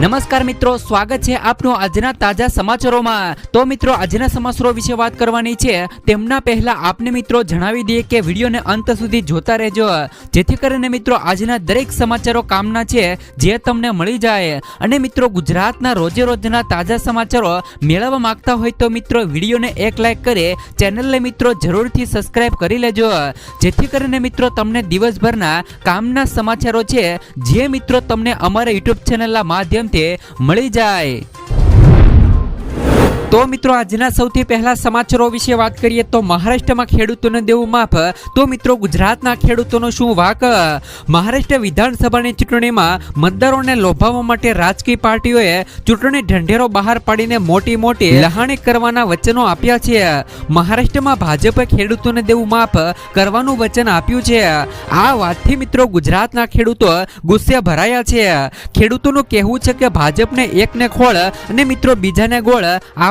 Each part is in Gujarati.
નમસ્કાર મિત્રો, સ્વાગત છે આપનું આજના તાજા સમાચારોમાં. તો મિત્રો, આજના સમાચારો વિશે વાત કરવાની છે. તેમના પહેલા આપને મિત્રો જણાવી દઈએ કે વિડીયોને અંત સુધી જોતા રહેજો. જેથી કરીને મિત્રો, આજના દરેક સમાચારો કામના છે, જે તમને મળી જાય. અને મિત્રો, ગુજરાતના રોજે રોજના તાજા સમાચારો મેળવવા માંગતા હોય તો મિત્રો, વિડીયોને એક લાઈક કરી ચેનલને મિત્રો જરૂરથી સબસ્ક્રાઇબ કરી લેજો. જેથી કરીને મિત્રો, તમને દિવસભરના કામના સમાચારો છે, જે મિત્રો તમને અમારા યુટ્યુબ ચેનલના માધ્યમથી મળી જાય. તો મિત્રો, આજના સૌથી પહેલા સમાચારો વિશે વાત કરીએ તો મહારાષ્ટ્રમાં ખેડૂતોને દેવું માફ. તો મિત્રો, ગુજરાતના ખેડૂતોનો શું વાક? મહારાષ્ટ્ર વિધાનસભાની ચૂંટણીમાં મતદારોને લોભાવવા માટે રાજકીય પાર્ટીઓએ ચૂંટણી ઢંઢેરો બહાર પાડીને મોટી મોટી લહાણી કરવાના વચનો આપ્યા છે. મહારાષ્ટ્રમાં ભાજપે ખેડૂતોને દેવું માફ કરવાનું વચન આપ્યું છે. આ વાતથી મિત્રો, ગુજરાતના ખેડૂતો ગુસ્સે ભરાયા છે. ખેડૂતોનું કહેવું છે કે ભાજપને એકને ખોળ અને મિત્રો બીજાને ગોળ.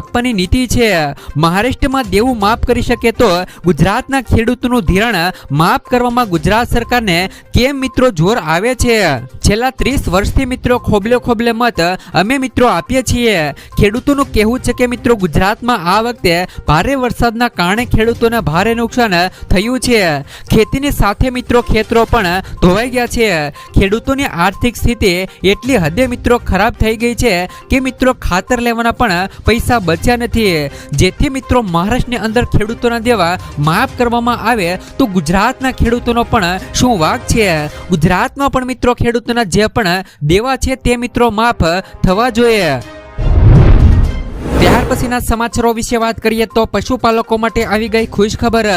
આપવાની નીતિ છે. મહારાષ્ટ્રમાં દેવું માફ કરી શકે તો ગુજરાતના ખેડૂતોનું ધિરાણ માફ કરવામાં ગુજરાત સરકારને કેમ મિત્રો જોર આવે છે? છેલ્લા ત્રીસ વર્ષથી મિત્રો ખોબલે ખોબલે મત અમે મિત્રો આપીએ છીએ. ખેડૂતોનું કહેવું છે કે મિત્રો ગુજરાતમાં આ વખતે ભારે વરસાદના કારણે ખેડૂતોને ભારે નુકસાન થયું છે. ખેતીની સાથે મિત્રો ખેતરો પણ ધોવાઈ ગયા છે. ખેડૂતોની આર્થિક સ્થિતિ એટલી હદે મિત્રો ખરાબ થઈ ગઈ છે કે મિત્રો ખાતર લેવાના પણ પૈસા બચ્યા નથી. જેથી મિત્રો મહારાષ્ટ્રની અંદર ખેડૂતોના દેવા માફ કરવામાં આવે તો ગુજરાતના ખેડૂતોનો પણ શું વાક છે? ગુજરાતમાં પણ મિત્રો ખેડૂતોના જે પણ દેવા છે તે મિત્રો માફ થવા જોઈએ. ત્યાર પછીના સમાચારો વિશે વાત કરીએ તો પશુપાલકો માટે આવી ગઈ ખુશ ખબર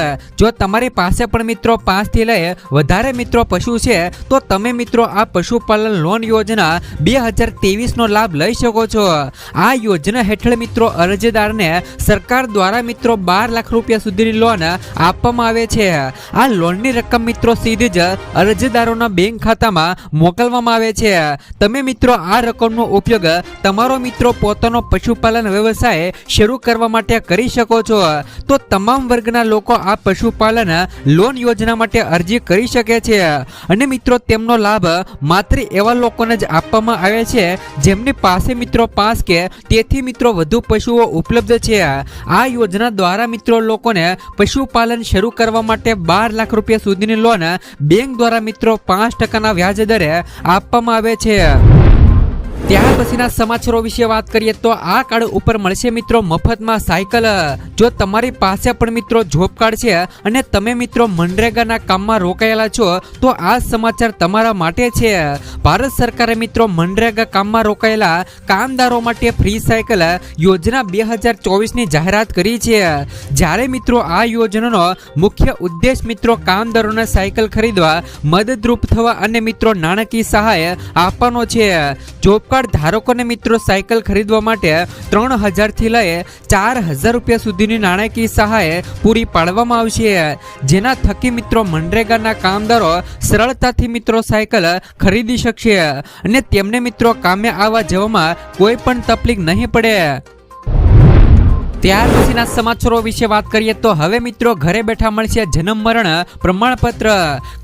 જો તમારી પાસે પણ મિત્રો પાંચથી લઈ વધારે મિત્રો પશુ છે, તો તમે મિત્રો આ પશુપાલન લોન યોજના બે હજાર ત્રેવીસનો લાભ લઈ શકો છો. આ યોજના હેઠળ મિત્રો અરજદારને સરકાર દ્વારા મિત્રો બાર લાખ રૂપિયા સુધીની લોન આપવામાં આવે છે. આ લોનની રકમ મિત્રો સીધી જ અરજદારોના બેંક ખાતામાં મોકલવામાં આવે છે. તમે મિત્રો આ રકમનો ઉપયોગ તમારો મિત્રો પોતાનો પશુપાલન વ્યવસાય શરૂ કરવા માટે કરી શકો છો. તો તમામ વર્ગના લોકો આ પશુપાલન લોન યોજના માટે અરજી કરી શકે છે. અને મિત્રો, તેમનો લાભ માત્ર એવા લોકોને જ આપવામાં આવે છે, જેમની પાસે મિત્રો પાંચ કે તેથી મિત્રો વધુ પશુઓ ઉપલબ્ધ છે. આ યોજના દ્વારા મિત્રો લોકોને પશુપાલન શરૂ કરવા માટે બાર લાખ રૂપિયા સુધીની લોન બેંક દ્વારા મિત્રો પાંચ ટકાના વ્યાજ દરે આપવામાં આવે છે. ત્યાર પછીના સમાચારો વિશે વાત કરીએ તો આ કાર્ડ ઉપર મળશે મિત્રો મફતમાં સાયકલ. જો તમારી પાસે પણ મિત્રો જોબ કાર્ડ છે અને તમે મિત્રો મનરેગાના કામમાં રોકાયેલા છો, તો આ સમાચાર તમારા માટે છે. ભારત સરકારે મિત્રો મનરેગા કામમાં રોકાયેલા કામદારો માટે ફ્રી સાયકલ યોજના બે હજાર ચોવીસની જાહેરાત કરી છે. જ્યારે મિત્રો આ યોજનાનો મુખ્ય ઉદ્દેશ મિત્રો કામદારોને સાયકલ ખરીદવા, મદદરૂપ થવા અને મિત્રો નાણાકીય સહાય આપવાનો છે. જોબ કાર્ડ ધારકોને મિત્રો સાયકલ ખરીદવા માટે ત્રણ હજારથી લઈ ચાર હજાર રૂપિયા સુધીની નાણાકીય સહાય પૂરી પાડવામાં આવશે. જેના થકી મિત્રો મનરેગાના કામદારો સરળતાથી મિત્રો સાયકલ ખરીદી શકશે અને તેમને મિત્રો કામે આવવા જવામાં કોઈ પણ તકલીફ નહીં પડે. ત્યાર પછીના સમાચારો વિશે વાત કરીએ તો હવે મિત્રો ઘરે બેઠા મળશે જન્મ મરણ પ્રમાણપત્ર.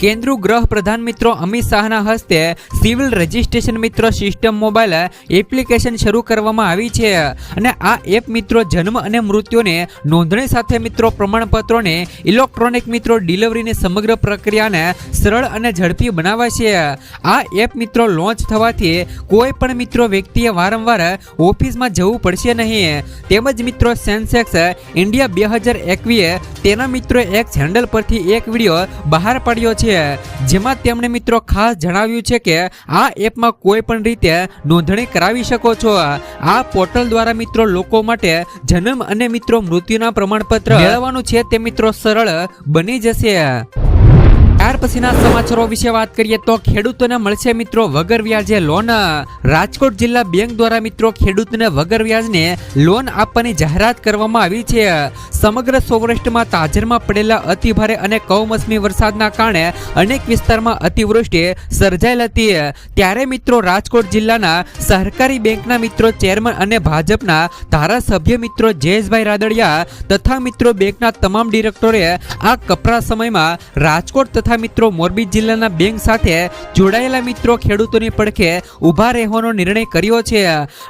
કેન્દ્ર ગૃહ પ્રધાન મિત્રો અમિત શાહના હસ્તે સિવિલ રજિસ્ટ્રેશન મિત્રો સિસ્ટમ મોબાઈલ એપ્લિકેશન શરૂ કરવામાં આવી છે અને આ એપ મિત્રો જન્મ અને મૃત્યુને નોંધણી સાથે મિત્રો પ્રમાણપત્રોને ઇલેક્ટ્રોનિક મિત્રો ડિલિવરીની સમગ્ર પ્રક્રિયાને સરળ અને ઝડપી બનાવે છે. આ એપ મિત્રો લોન્ચ થવાથી કોઈ પણ મિત્રો વ્યક્તિએ વારંવાર ઓફિસમાં જવું પડશે નહીં. તેમજ મિત્રો સેન્સેક્સ ઇન્ડિયા બે હજાર એકવીએ તેના મિત્રો એક હેન્ડલ પરથી એક વીડિયો બહાર પાડ્યો છે. જેમાં તેમણે મિત્રો ખાસ જણાવ્યું છે કે આ એપમાં કોઈ પણ રીતે નોંધણી કરાવી શકો છો. આ પોર્ટલ દ્વારા મિત્રો લોકો માટે જન્મ અને મિત્રો મૃત્યુના પ્રમાણપત્ર મેળવવાનું છે તે મિત્રો સરળ બની જશે. પછીના સમાચારો વિશે વાત કરીએ તો ખેડૂતોને મળશે મિત્રો વગર વ્યાજે લોન રાજકોટ જિલ્લા બેંક દ્વારા મિત્રો ખેડૂતને વગર વ્યાજને લોન આપવાની જાહેરાત કરવામાં આવી છે. સમગ્ર સૌરાષ્ટ્રમાં તાજરમાં પડેલા અતિભારે અને કમોસમી વરસાદના કારણે અનેક વિસ્તારમાં અતિવૃષ્ટિ સર્જાયેલ હતી. ત્યારે મિત્રો રાજકોટ જિલ્લાના સહકારી બેંકના મિત્રો ચેરમેન અને ભાજપના ધારાસભ્ય મિત્રો જયેશભાઈ રાદડિયા તથા મિત્રો બેંકના તમામ ડિરેક્ટરે આ કપરા સમયમાં રાજકોટ તથા મિત્રો, મોરબી જિલ્લાના બેંક સાથે જોડાયેલા મિત્રો, ખેડૂતોની પડખે ઊભા રહેવાનો નિર્ણય કર્યો છે.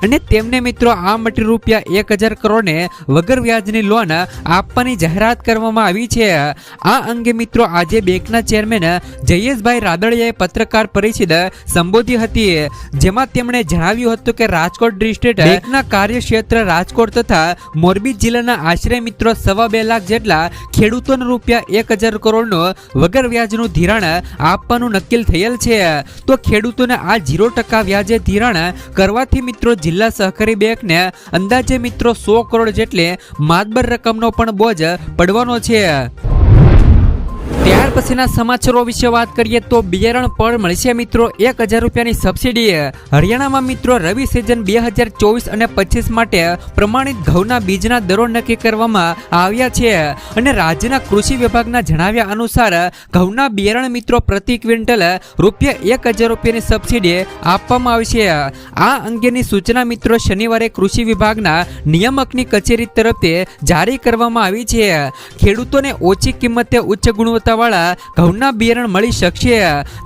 અને તેમને મિત્રો, આ માટે રૂપિયા એક હજાર કરોડને વગર વ્યાજની લોન આપવાની જાહેરાત કરવામાં આવી છે. આ અંગે મિત્રો, આજે બેંકના ચેરમેન જયેશભાઈ રાદડિયાએ પત્રકાર પરિષદ સંબોધી હતી. જેમાં તેમણે જણાવ્યું હતું કે રાજકોટ ડિસ્ટ્રિક્ટ બેંકના કાર્યક્ષેત્ર રાજકોટ તથા મોરબી જિલ્લાના આશરે મિત્રો, સવા બે લાખ જેટલા ખેડૂતોને રૂપિયા એક હજાર કરોડનો વગર વ્યાજનું ધિરાણ આપવાનું નક્કી થયેલ છે. તો ખેડૂતોને આ ઝીરો ટકા વ્યાજે ધિરાણ કરવાથી મિત્રો જિલ્લા સહકારી બેંકને અંદાજે મિત્રો સો કરોડ જેટલે માતબર રકમનો પણ બોજ પડવાનો છે. ત્યાર પછીના સમાચારો વિશે વાત કરીએ તો બિયારણ પર મળશે મિત્રો એક હજાર રૂપિયાની સબસિડી હરિયાણામાં મિત્રો રવિ સિઝન બે હજાર ચોવીસ અને પચીસ માટે પ્રમાણિત ઘઉંના બીજના દરો નક્કી કરવામાં આવ્યા છે. અને રાજ્યના કૃષિ વિભાગના જણાવ્યા અનુસાર ઘઉંના બિયારણ મિત્રો પ્રતિ ક્વિન્ટલ રૂપિયા એક હજાર રૂપિયાની સબસિડી આપવામાં આવશે આ અંગેની સૂચના મિત્રો શનિવારે કૃષિ વિભાગના નિયામકની કચેરી તરફથી જારી કરવામાં આવી છે. ખેડૂતોને ઓછી કિંમતે ઉચ્ચ ગુણવત્તાવાળા ઘઉંના બિયારણ મળી શકશે.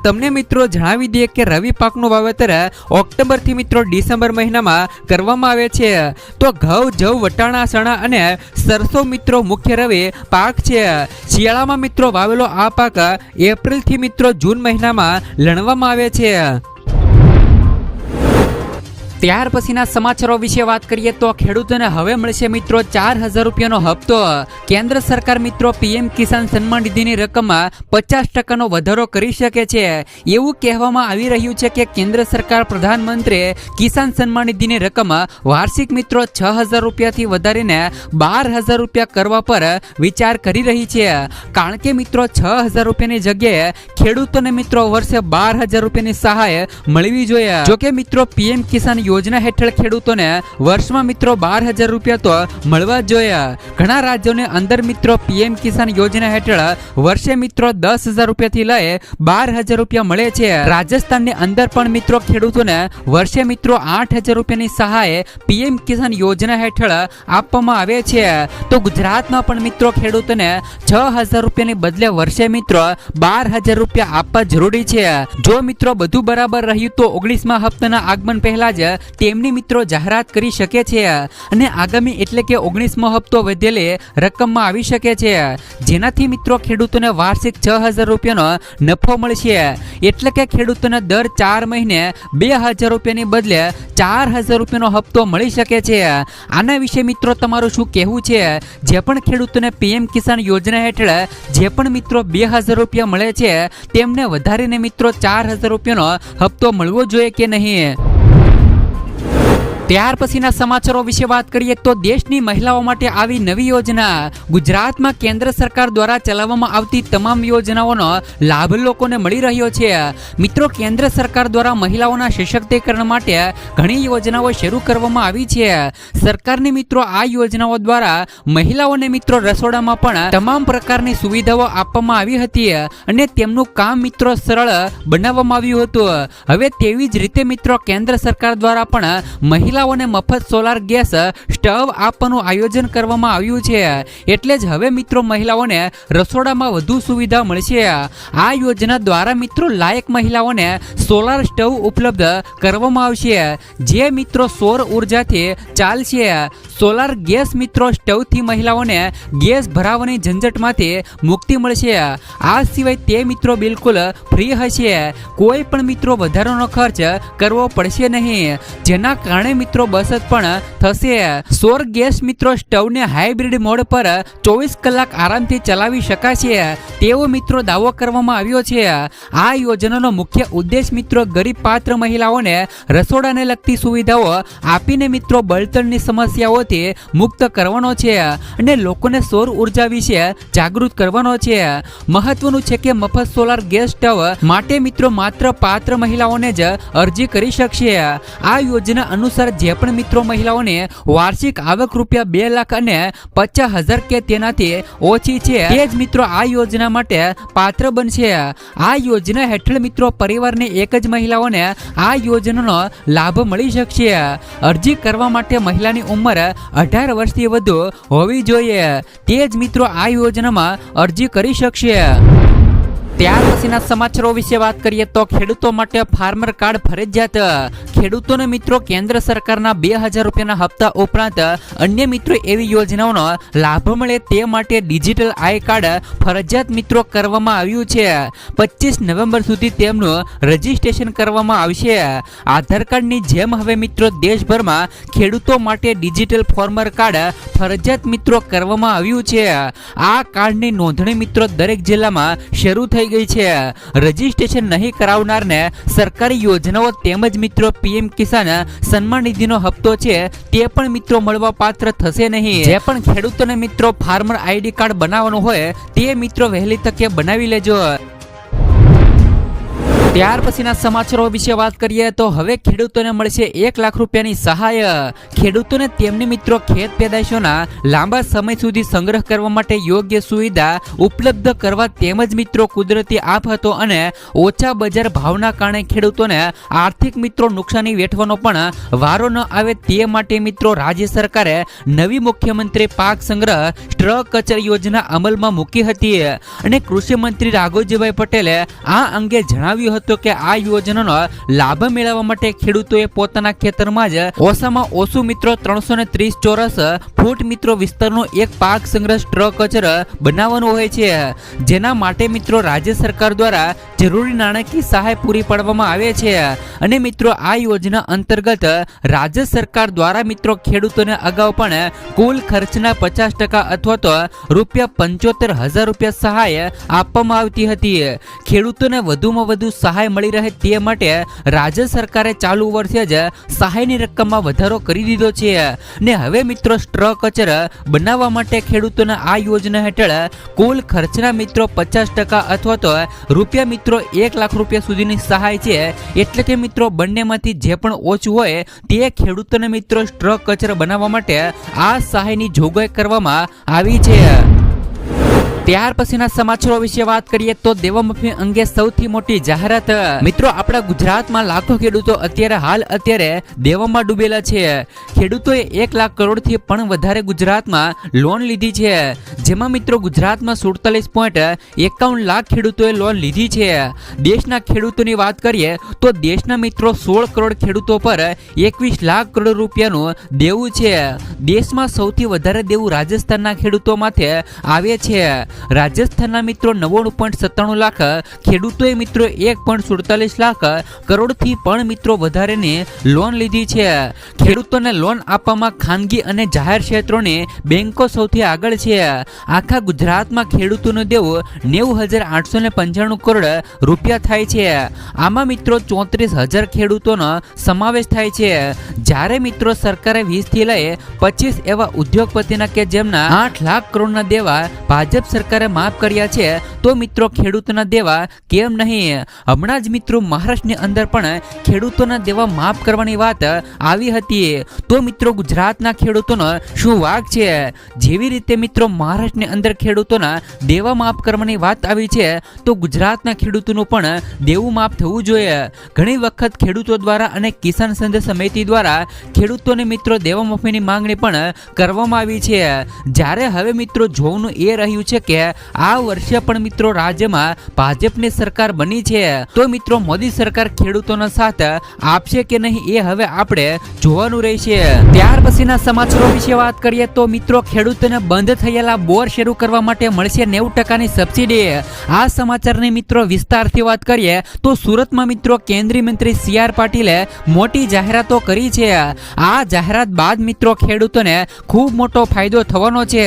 તમને મિત્રો જણાવી દઈએ કે રવિ પાકનું વાવેતર ઓક્ટોબરથી મિત્રો ડિસેમ્બર મહિનામાં કરવામાં આવે છે. તો ઘઉં, જવ, વટાણા, ચણા અને સરસો મિત્રો મુખ્ય રવિ પાક છે. શિયાળામાં મિત્રો વાવેલો આ પાક એપ્રિલથી મિત્રો જૂન મહિનામાં લણવામાં આવે છે. ત્યાર પછીના સમાચારો વિશે વાત કરીએ તો ખેડૂતોને હવે મળશે મિત્રો ચાર હજાર રૂપિયાનો હપ્તો. કેન્દ્ર સરકાર મિત્રો પીએમ કિસાન સન્માન નિધિની રકમમાં પચાસ ટકાનો વધારો કરી શકે છે. એવું કહેવામાં આવી રહ્યું છે કે કેન્દ્ર સરકાર પ્રધાનમંત્રીએ કિસાન સન્માન નિધિની રકમ વાર્ષિક મિત્રો છ હજાર રૂપિયાથી વધારીને બાર હજાર રૂપિયા કરવા પર વિચાર કરી રહી છે. કારણ કે મિત્રો છ હજાર રૂપિયાની જગ્યાએ ખેડૂતોને મિત્રો વર્ષે બાર હજાર રૂપિયાની સહાય મળવી જોઈએ. જોકે મિત્રો પીએમ કિસાન યોજના હેઠળ ખેડૂતોને વર્ષમાં મિત્રો બાર હજાર રૂપિયા તો મળવા જોઈએ. ઘણા રાજ્યોની અંદર મિત્રો પીએમ કિસાન યોજના હેઠળ વર્ષે મિત્રો દસ હજાર રૂપિયાથી લઈ બાર હજાર રૂપિયા મળે છે. રાજસ્થાનની અંદર પણ મિત્રો ખેડૂતોને વર્ષે મિત્રો આઠ હજાર રૂપિયાની સહાય પીએમ કિસાન યોજના હેઠળ આપવામાં આવે છે. તો ગુજરાતમાં પણ મિત્રો ખેડૂતોને છ હજાર રૂપિયાની બદલે વર્ષે મિત્રો બાર હજાર રૂપિયા આપવા જરૂરી છે. જો મિત્રો બધું બરાબર રહ્યું તો ઓગણીસમાં હપ્તાના આગમન પહેલા જ તેમની મિત્રો જાહેરાત કરી શકે છે અને આગામી એટલે કે ઓગણીસમો હપ્તો વધેલી રકમમાં આવી શકે છે. જેનાથી મિત્રો ખેડૂતોને વાર્ષિક છ હજાર રૂપિયાનો નફો મળશે. એટલે કે ખેડૂતોને દર ચાર મહિને બે હજાર રૂપિયાની બદલે ચાર હજાર રૂપિયાનો હપ્તો મળી શકે છે. આના વિશે મિત્રો તમારું શું કહેવું છે? જે પણ ખેડૂતોને પીએમ કિસાન યોજના હેઠળ જે પણ મિત્રો બે હજાર રૂપિયા મળે છે, તેમને વધારીને મિત્રો ચાર હજાર રૂપિયાનો હપ્તો મળવો જોઈએ કે નહીં? ત્યાર પછીના સમાચારો વિશે વાત કરીએ તો દેશની મહિલાઓ માટે આવી નવી યોજના ગુજરાતમાં કેન્દ્ર સરકાર દ્વારા ચલાવવામાં આવતી તમામ યોજનાઓનો લાભ લોકોને મળી રહ્યો છે. મિત્રો, કેન્દ્ર સરકાર દ્વારા મહિલાઓના સશક્તિકરણ માટે ઘણી યોજનાઓ શરૂ કરવામાં આવી છે. સરકારની મિત્રો, આ યોજનાઓ દ્વારા મહિલાઓને મિત્રો, રસોડામાં પણ તમામ પ્રકારની સુવિધાઓ આપવામાં આવી હતી અને તેમનું કામ મિત્રો સરળ બનાવવામાં આવ્યું હતું. હવે તેવી જ રીતે મિત્રો, કેન્દ્ર સરકાર દ્વારા પણ મહિલાઓને મફત સોલાર ગેસ, સ્ટવ આપવાનું આયોજન કરવામાં આવ્યું છે. એટલે જ હવે મિત્રો મહિલાઓને રસોડામાં વધુ સુવિધા મળશે. આ યોજના દ્વારા મિત્રો લાયક મહિલાઓને સોલાર સ્ટવ ઉપલબ્ધ કરવામાં આવશે. જે મિત્રો સૌર ઉર્જાથી ચાલશે. સોલાર ગેસ મિત્રો સ્ટવથી મહિલાઓને ગેસ ભરાવાની ઝંઝટમાંથી મુક્તિ મળશે. આ સિવાય તે મિત્રો બિલકુલ ફ્રી હશે. કોઈ પણ મિત્રો વધારાનો ખર્ચ કરવો પડશે નહીં. જેના કારણે મિત્રો બચત પણ થશે. સોર ગેસ મિત્રો, સ્ટવને હાઇબ્રિડ મોડ પર ચોવીસ કલાક આરામથી ચલાવી શકાશે. તેવો મિત્રો દાવો કરવામાં આવ્યો છે. આ યોજનાનો મુખ્ય ઉદ્દેશ મિત્રો, ગરીબ પાત્ર મહિલાઓને રસોડાને લગતી સુવિધાઓ આપીને મિત્રો, બળતણની સમસ્યાઓથી મુક્ત કરવાનો છે અને લોકોને સૌર ઊર્જા વિશે જાગૃત કરવાનો છે. મહત્વનું છે કે મફત સોલાર ગેસ સ્ટવ માટે મિત્રો માત્ર પાત્ર મહિલાઓને જ અરજી કરી શકશે. આ યોજના અનુસાર જે પણ મિત્રો મહિલાઓને વાર્ષિક આવક રૂપિયા બે લાખ અને પચાસ હજાર કે તેનાથી ઓછી છે, તે જ મિત્રો આ યોજના માટે પાત્ર બનશે. આ યોજના હેઠળ મિત્રો પરિવારની એક જ મહિલાઓને આ યોજનાનો લાભ મળી શકશે. અરજી કરવા માટે મહિલાની ઉંમર અઢાર વર્ષથી વધુ હોવી જોઈએ. તે જ મિત્રો આ યોજનામાં અરજી કરી શકશે. ત્યાર પછીના સમાચારો વિશે વાત કરીએ તો ખેડૂતો માટે ફાર્મર કાર્ડ ફરજિયાત. ખેડૂતોને મિત્રો કેન્દ્ર સરકારના બે હજાર રૂપિયાના હપ્તા ઉપરાંત અન્ય મિત્રો એવી યોજનાઓનો લાભ મળે તે માટે ડિજિટલ આઈ કાર્ડ ફરજિયાત મિત્રો કરવામાં આવ્યું છે. પચીસ નવેમ્બર સુધી તેમનું રજીસ્ટ્રેશન કરવામાં આવશે. આધાર કાર્ડની જેમ હવે મિત્રો દેશભરમાં ખેડૂતો માટે ડિજિટલ ફોર્મર કાર્ડ ફરજિયાત મિત્રો કરવામાં આવ્યું છે. આ કાર્ડની નોંધણી મિત્રો દરેક જિલ્લામાં શરૂ થઈ ગઈ છે. રજીસ્ટ્રેશન નહીં કરાવનારને સરકારી યોજનાઓ તેમજ મિત્રો પીએમ કિસાન સન્માન નિધિનો હપ્તો છે તે પણ મિત્રો મળવા પાત્ર થશે નહીં. જે પણ ખેડૂતોને મિત્રો ફાર્મર આઈડી કાર્ડ બનાવવાનું હોય તે મિત્રો વહેલી તકે બનાવી લેજો. ત્યાર પછીના સમાચારો વિશે વાત કરીએ તો હવે ખેડૂતોને મળશે એક લાખ રૂપિયાની સહાય. ખેડૂતોને તેમની મિત્રો ખેત પેદાશોના લાંબા સમય સુધી સંગ્રહ કરવા માટે યોગ્ય સુવિધા ઉપલબ્ધ કરવા તેમજ મિત્રો કુદરતી આફતો અને ઓછા બજાર ભાવના કારણે ખેડૂતોને આર્થિક મિત્રો નુકસાની વેઠવાનો પણ વારો ન આવે તે માટે મિત્રો રાજ્ય સરકારે નવી મુખ્યમંત્રી પાક સંગ્રહ ટ્રક કચર યોજના અમલમાં મૂકી હતી. અને કૃષિ મંત્રી રાઘવજીભાઈ પટેલે આ અંગે જણાવ્યું હતું. કે આ યોજનાનો લાભ મેળવવા માટે ખેડૂતોએ પોતાના ખેતરમાં જ ઓછામાં ઓછું મિત્રો ત્રણસો ને ત્રીસ ચોરસ, ફૂટ મિત્રો વિસ્તારનો એક પાક સંગ્રહ સ્ટ્રક કચર બનાવવાનો હોય છે. જેના માટે મિત્રો રાજ્ય સરકાર દ્વારા જરૂરી નાણાકીય સહાય પૂરી પાડવામાં આવે છે. અને મિત્રો આ યોજના અંતર્ગત રાજ્ય સરકાર દ્વારા મિત્રો ખેડૂતોને અગાઉ પણ કુલ ખર્ચના પચાસ ટકા અથવા તો રૂપિયા પંચોતેર હજાર રૂપિયા સહાય આપવામાં આવતી હતી. ખેડૂતોને વધુમાં વધુ સહાય મળી રહે તે માટે રાજ્ય સરકારે ચાલુ વર્ષે જ સહાયની રકમમાં વધારો કરી દીધો છે. ને હવે મિત્રો સ્ટ્રક કચર બનાવવા માટે ખેડૂતોના આ યોજના હેઠળ કુલ ખર્ચના મિત્રો પચાસ ટકા અથવા તો રૂપિયા મિત્રો એક લાખ રૂપિયા સુધીની સહાય છે. એટલે કે મિત્રો બંનેમાંથી જે પણ ઓછું હોય તે ખેડૂતોને મિત્રો સ્ટ્રક કચર બનાવવા માટે આ સહાયની જોગવાઈ કરવામાં આવી છે. ત્યાર પછીના સમાચારો વિશે વાત કરીએ તો દેવમફી અંગે સૌથી મોટી જાહેરાત, મિત્રો, આપણા ગુજરાતમાં લાખો ખેડૂતો અત્યારે હાલ અત્યારે દેવામાં ડૂબેલા છે. ખેડૂતોએ એક લાખ કરોડથી પણ વધારે ગુજરાતમાં લોન લીધી છે. જેમાં, મિત્રો, ગુજરાતમાં સુડતાલીસ પોઈન્ટ એકાવન લાખ ખેડૂતોએ લોન લીધી છે. દેશના ખેડૂતોની વાત કરીએ તો દેશના, મિત્રો, સોળ કરોડ ખેડૂતો પર એકવીસ લાખ કરોડ રૂપિયાનું દેવું છે. દેશમાં સૌથી વધારે દેવું રાજસ્થાનના ખેડૂતો માથે આવે છે. રાજસ્થાનના મિત્રો નવ્વાણું પોઈન્ટ સત્તાણું લાખ, ખેડૂતોએ મિત્રો એક પોઈન્ટ સુડતાલીસ લાખ, કરોડથી પણ મિત્રો વધારેને લોન લીધી છે. ખેડૂતોને લોન આપવામાં ખાનગી અને જાહેર ક્ષેત્રોને બેન્કો સૌથી આગળ છે. આખા ગુજરાતમાં ખેડૂતોનું દેવું નેવું હજાર આઠસો ને પંચાણું કરોડ રૂપિયા થાય છે. આમાં મિત્રો ચોત્રીસ હજાર ખેડૂતોનો સમાવેશ થાય છે. જ્યારે મિત્રો સરકારે વીસથી લઈ પચીસ એવા ઉદ્યોગપતિના કે જેમના આઠ લાખ કરોડના દેવા ભાજપ સરકારે માફ કર્યા છે, તો મિત્રો ખેડૂતોના દેવા કેમ નહીં? હમણાં જ મિત્રો મહારાષ્ટ્રની અંદર પણ ખેડૂતોના દેવા માફ કરવાની વાત આવી હતી. તો મિત્રો ગુજરાતના ખેડૂતોનો શું વાક છે? જેવી રીતે મિત્રો મહારાષ્ટ્રની અંદર ખેડૂતોના દેવા માફ કરવાની વાત આવી છે, તો ગુજરાતના ખેડૂતોનું પણ દેવું માફ થવું જોઈએ. ઘણી વખત ખેડૂતો દ્વારા અને કિસાન સંઘ સમિતિ દ્વારા ખેડૂતોને મિત્રો દેવા માફીની માંગણી પણ કરવામાં આવી છે. જ્યારે હવે મિત્રો જોવાનું એ રહ્યું છે કે આ વર્ષે પણ મિત્રો રાજ્યમાં ભાજપની સરકાર બની છે. તો મિત્રો, મોદી સરકાર ખેડૂતોનો સાથ આપશે કે નહીં એ હવે આપણે જોવાનું રહેશે. ત્યાર પછીના સમાચારો વિશે વાત કરીએ તો મિત્રો, ખેડૂતોને બંધ થયેલા બોર શરૂ કરવા માટે મળશે નેવું ટકાની સબસિડી. આ સમાચારની મિત્રો વિસ્તારથી વાત કરીએ તો સુરતમાં મિત્રો કેન્દ્રીય મંત્રી સી આર પાટીલે મોટી જાહેરાતો કરી છે. આ જાહેરાત બાદ મિત્રો ખેડૂતોને ખૂબ મોટો ફાયદો થવાનો છે.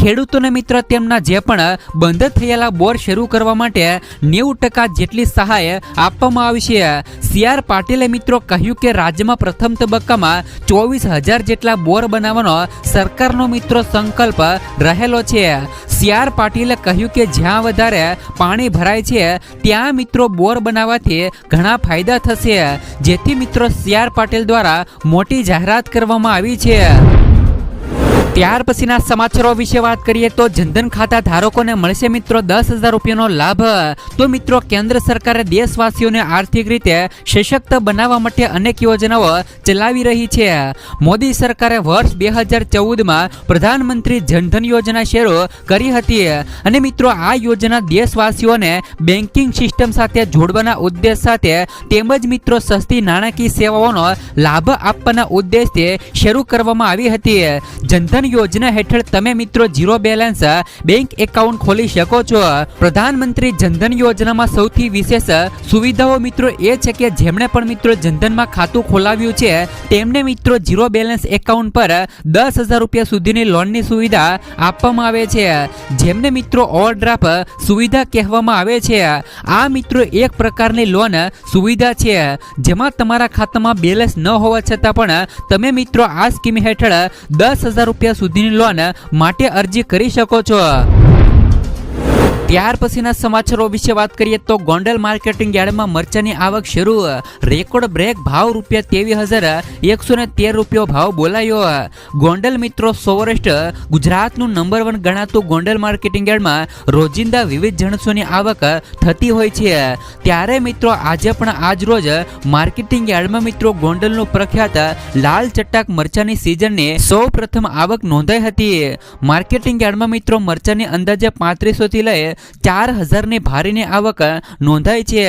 ખેડૂતોને મિત્ર તેમના જે પણ બંધ થયેલા બોર શરૂ કરવા માટે નેવું ટકા જેટલી સહાય આપવામાં આવશે સી આર પાટીલે મિત્રો કહ્યું કે રાજ્યમાં પ્રથમ તબક્કામાં ચોવીસ હજાર જેટલા બોર બનાવવાનો સરકારનો મિત્રો સંકલ્પ રહેલો છે. સી આર પાટીલે કહ્યું કે જ્યાં વધારે પાણી ભરાય છે, ત્યાં મિત્રો બોર બનાવવાથી ઘણા ફાયદા થશે. જેથી મિત્રો સી આર પાટીલ દ્વારા મોટી જાહેરાત કરવામાં આવી છે. ત્યાર પછીના સમાચારો વિશે વાત કરીએ તો જનધન ખાતા ધારકોને મળશે મિત્રો દસ હજાર રૂપિયાનો લાભ. તો મિત્રો, કેન્દ્ર સરકારે દેશવાસીઓને આર્થિક રીતે સશક્ત બનાવવા માટે અનેક યોજનાઓ ચલાવી રહી છે. મોદી સરકારે વર્ષ બે હજાર ચૌદમાં પ્રધાનમંત્રી જનધન યોજના શરૂ કરી હતી. અને મિત્રો, આ યોજના દેશવાસીઓને બેન્કિંગ સિસ્ટમ સાથે જોડવાના ઉદ્દેશ સાથે તેમજ મિત્રો સસ્તી નાણાકીય સેવાઓનો લાભ આપવાના ઉદ્દેશથી શરૂ કરવામાં આવી હતી. જનધન યોજના હેઠળ તમે મિત્રો ઝીરો બેલેન્સ, બેંક એકાઉન્ટ ખોલી શકો છો. પ્રધાનમંત્રી જનધન યોજનામાં સૌથી વિશેષ સુવિધાઓ મિત્રો એ છે કે જેમણે પણ મિત્રો જનધનમાં ખાતું ખોલાવ્યું છે, તેમને મિત્રો ઝીરો બેલેન્સ એકાઉન્ટ પર દસ હજાર રૂપિયા સુધીની લોનની સુવિધા આપવામાં આવે છે. જેમને મિત્રો ઓવરડ્રાફ્ટ સુવિધા કહેવામાં આવે છે. આ મિત્રો એક પ્રકારની લોન સુવિધા છે, જેમાં તમારા ખાતામાં બેલેન્સ ન હોવા છતાં પણ તમે મિત્રો આ સ્કીમ હેઠળ દસ હજાર રૂપિયા સુધીની લોન માટે અરજી કરી શકો છો. ત્યાર પછીના સમાચારો વિશે વાત કરીએ તો ગોંડલ માર્કેટિંગ યાર્ડમાં મરચાની આવક શરૂ. રેકોર્ડ બ્રેક ભાવ રૂપિયા ત્રેવીસ હજાર, એકસો ને તેર રૂપિયો ભાવ બોલાયો. ગોંડલ મિત્રો સૌરાષ્ટ્ર ગુજરાતનું નંબર વન ગણાતું ગોંડલ માર્કેટિંગ યાર્ડમાં રોજિંદા વિવિધ જણસોની આવક થતી હોય છે. ત્યારે મિત્રો આજે પણ આજ રોજ માર્કેટિંગ યાર્ડમાં મિત્રો ગોંડલનું પ્રખ્યાત લાલ ચટાક મરચાની સિઝનની સૌ પ્રથમ આવક નોંધાઈ હતી. માર્કેટિંગ યાર્ડમાં મિત્રો મરચાની અંદાજે પાંત્રીસોથી લઈ ચાર હજારની ભારીની આવક નોંધાઈ છે.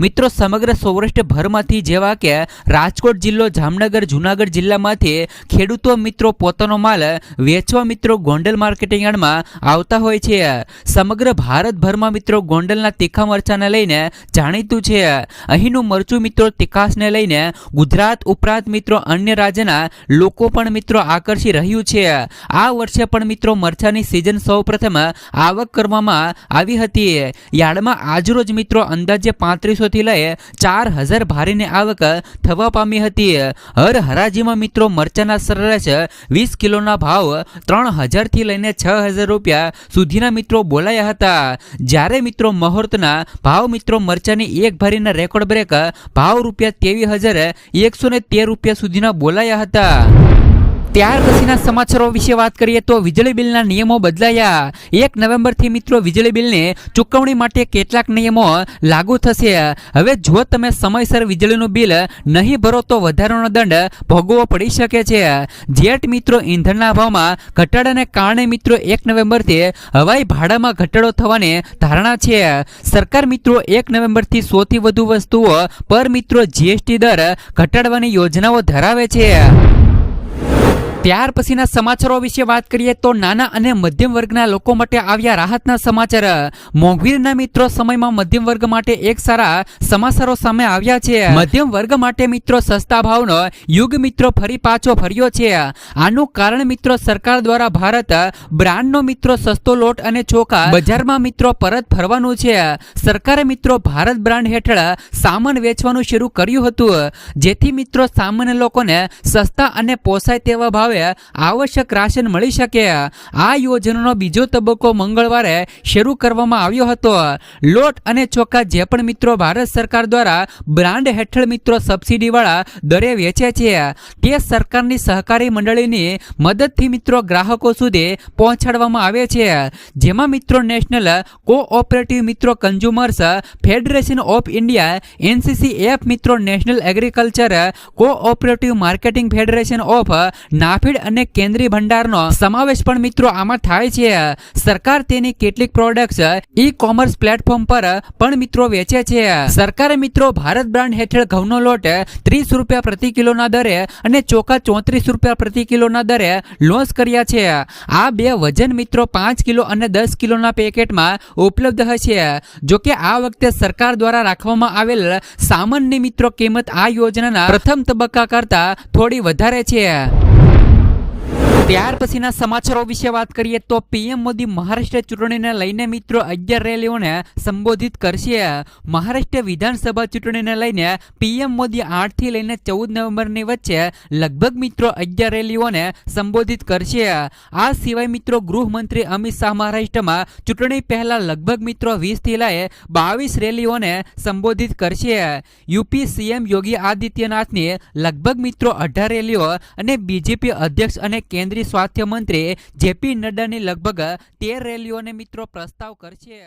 મિત્રો, સમગ્ર સૌરાષ્ટ્ર ભરમાંથી જેવા કે રાજકોટ જિલ્લો, જામનગર, જુનાગઢ જિલ્લામાંથી ખેડૂતો મિત્રો પોતાનો માલ વેચવા મિત્રો ગોંડલ માર્કેટિંગ યાર્ડમાં આવતા હોય છે. સમગ્ર ભારતભરમાં મિત્રો ગોંડલના તીખા મરચાને લઈને જાણીતું છે. અહીંનું મરચું મિત્રો તીખાસને લઈને ગુજરાત ઉપરાંત મિત્રો અન્ય રાજ્યના લોકો પણ મિત્રો આકર્ષી રહ્યું છે. આ વર્ષે પણ મિત્રો મરચાની સિઝન સૌપ્રથમ આવક કરવામાં આવી હતી. યાર્ડમાં આજરોજ મિત્રો અંદાજે પાંત્રીસોથી લઈ ચાર હજાર ભારીની આવક થવા પામી હતી. હર હરાજીમાં મિત્રો મરચાના સરેરાશ વીસ કિલોના ભાવ ત્રણ હજારથી લઈને છ હજાર રૂપિયા સુધીના મિત્રો બોલાયા હતા. જ્યારે મિત્રો મુહૂર્તના ભાવ મિત્રો મરચાની એક ભારીના રેકોર્ડ બ્રેક ભાવ રૂપિયા ત્રેવીસ હજાર એકસો તેર રૂપિયા સુધીના બોલાયા હતા. ત્યાર પછીના સમાચારો વિશે વાત કરીએ તો વીજળી બિલના નિયમો બદલાયા. એક નવેમ્બરથી મિત્રો વીજળી બિલની ચૂકવણી માટે કેટલાક નિયમો લાગુ થશે. હવે જો તમે સમયસર વીજળીનું બિલ નહીં ભરો તો વધારાનો દંડ ભોગવવો પડી શકે છે. જેટ મિત્રો ઇંધણના ભાવમાં ઘટાડાને કારણે મિત્રો એક નવેમ્બરથી હવાઈ ભાડામાં ઘટાડો થવાની ધારણા છે. સરકાર મિત્રો એક નવેમ્બરથી સોથી વધુ વસ્તુઓ પર મિત્રો જીએસટી દર ઘટાડવાની યોજનાઓ ધરાવે છે. ત્યાર પછીના સમાચારો વિશે વાત કરીએ તો નાના અને મધ્યમ વર્ગના લોકો માટે આવ્યા રાહતના સમાચાર. મોંઘવીરના મિત્રો સમયમાં મધ્યમ વર્ગ માટે એક સારા સમાચારો સામે આવ્યા છે. મધ્યમ વર્ગ માટે મિત્રો સસ્તા ભાવનો યુગ મિત્રો ફરી પાછો ફર્યો છે. આનું કારણ મિત્રો સરકાર દ્વારા ભારત બ્રાન્ડનો મિત્રો સસ્તો લોટ અને ચોખા બજારમાં મિત્રો પરત ફરવાનું છે. સરકારે મિત્રો ભારત બ્રાન્ડ હેઠળ સામાન વેચવાનું શરૂ કર્યું હતું. જેથી મિત્રો સામાન્ય લોકોને સસ્તા અને પોસાય તેવા ભાવે આવશ્યક રાશન મળી શકે. આ યોજનાનો બીજો તબક્કો મંગળવારે શરૂ કરવામાં આવ્યો હતો. લોટ અને ચોખા જે પણ મિત્રો ભારત સરકાર દ્વારા બ્રાન્ડ હેઠળ મિત્રો સબસિડીવાળા દરે વેચે છે, તે સરકારની સહકારી મંડળીની મદદથી મિત્રો ગ્રાહકો સુધી પહોંચાડવામાં આવે છે. જેમાં મિત્રો નેશનલ કોઓપરેટિવ મિત્રો consumers federation of India, NCC F મિત્રો national agriculture cooperative marketing federation of NAFED અને કેન્દ્રીય ભંડારનો સમાવેશ પણ મિત્રો આમાં થાય છે. સરકાર તેની કેટલીક પ્રોડક્ટ્સ ઈ કોમર્સ પ્લેટફોર્મ પર પણ મિત્રો વેચે છે. સરકારે મિત્રો ભારત બ્રાન્ડ હેઠળ ઘઉંનો લોટ ત્રીસ રૂપિયા પ્રતિ કિલોના દરે અને ચોખા ચોત્રીસ રૂપિયા પ્રતિ કિલોના દરે લોન્ચ કર્યા છે. આ બે વજન મિત્રો પાંચ કિલો અને દસ કિલોના પેકેટમાં ઉપલબ્ધ હશે. જોકે આ વખતે સરકાર દ્વારા રાખવામાં આવેલ સામાન્ય મિત્રો કિંમત આ યોજનાના પ્રથમ તબક્કા કરતા થોડી વધારે છે. ત્યાર પછીના સમાચારો વિશે વાત કરીએ તો પીએમ મોદી મહારાષ્ટ્ર ચૂંટણીને લઈને મિત્રો અગિયાર રેલીઓને સંબોધિત કરશે. મહારાષ્ટ્ર વિધાનસભા ચૂંટણીને લઈને પીએમ મોદી આઠથી લઈને ચૌદ નવેમ્બરની વચ્ચે લગભગ મિત્રો અગિયાર રેલીઓને સંબોધિત કરશે. આ સિવાય મિત્રો ગૃહમંત્રી અમિત શાહ મહારાષ્ટ્રમાં ચૂંટણી પહેલા લગભગ મિત્રો વીસથી લઈ બાવીસ રેલીઓને સંબોધિત કરશે. યુપી સીએમ યોગી આદિત્યનાથની લગભગ મિત્રો અઢાર રેલીઓ અને બીજેપી અધ્યક્ષ અને કેન્દ્રીય કેન્દ્રીય સ્વાસ્થ્ય મંત્રી જેપી નડ્ડાની લગભગ તેર રેલીઓને મિત્રો પ્રસ્તાવ કરશે.